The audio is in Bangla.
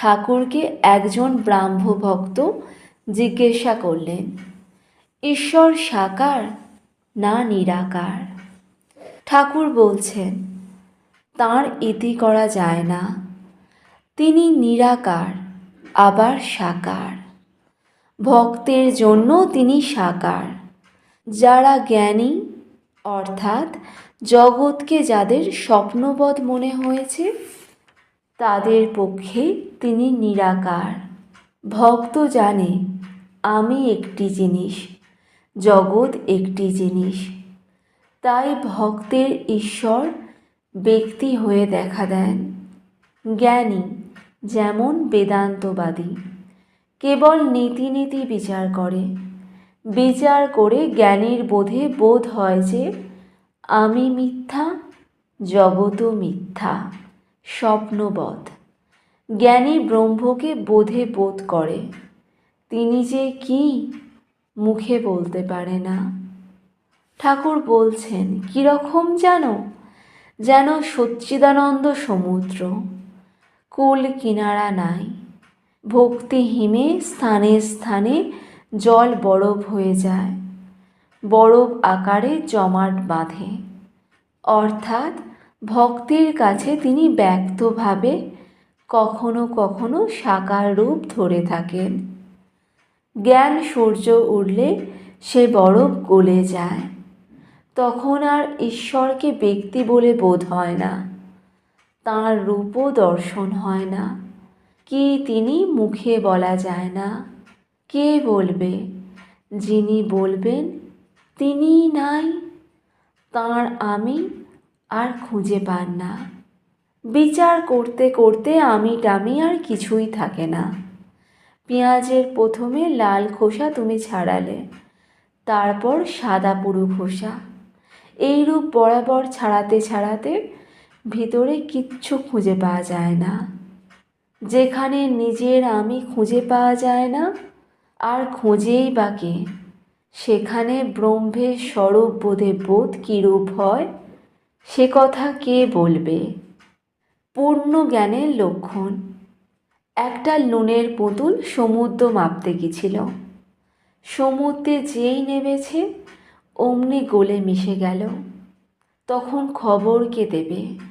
ঠাকুরকে একজন ব্রাহ্মভক্ত জিজ্ঞাসা করলেন, ঈশ্বর সাকার না নিরাকার? ঠাকুর বলছেন, তাঁর ইতি করা যায় না। তিনি নিরাকার, আবার সাকার। ভক্তের জন্য তিনি সাকার, যারা জ্ঞানী, অর্থাৎ জগৎকে যাদের স্বপ্নবৎ মনে হয়েছে তাদের পক্ষে তিনি নিরাকার। ভক্ত জানে, আমি একটি জিনিস, জগৎ একটি জিনিস। তাই ভক্তের ঈশ্বর ব্যক্তি হয়ে দেখা দেন। জ্ঞানী, যেমন বেদান্তবাদী, কেবল নীতি নীতি বিচার করে। বিচার করে জ্ঞানীর বোধে বোধ হয় যে, আমি মিথ্যা জগতও মিথ্যা। স্বপ্নবধ। জ্ঞানী ব্রহ্মকে বোধে বোধ করে। তিনি যে কি মুখে বলতে পারে না। ঠাকুর বলছেন, কীরকম জানো? যেন সচ্চিদানন্দ সমুদ্র। কুল কিনারা নাই। ভক্তি হিমে স্থানে স্থানে জল বরফ হয়ে যায়। বরফ আকারে জমাট বাঁধে। অর্থাৎ ভক্তের কাছে তিনি ব্যক্তভাবে কখনো কখনো সাকার রূপ ধরে থাকেন। জ্ঞান সূর্য উঠলে সে বরফ গলে যায়। তখন আর ঈশ্বরকে ব্যক্তি বলে বোধ হয় না। তাঁর রূপও দর্শন হয় না। কি তিনি মুখে বলা যায় না। কে বলবে? যিনি বলবেন তিনি নাই। তাঁর আমি আর খুঁজে পান না। বিচার করতে করতে আমি টামি আর কিছুই থাকে না। পেঁয়াজের প্রথমে লাল খোসা তুমি ছাড়ালে, তারপর সাদা পুরু খোসা। এইরূপ বরাবর ছাড়াতে ছাড়াতে ভিতরে কিচ্ছু খুঁজে পাওয়া যায় না। যেখানে নিজের আমি খুঁজে পাওয়া যায় না, আর খোঁজেই বা কে সেখানে ব্রহ্মের স্বরূপ বোধে বোধ কীরূপ হয় সে কথা কে বলবে? পূর্ণ জ্ঞানের লক্ষণ। একটা লুনের পুতুল সমুদ্র মাপতে গেছিল। সমুদ্রে যেই নেমেছে, অমনি গোলে মিশে গেল। তখন খবর কে দেবে?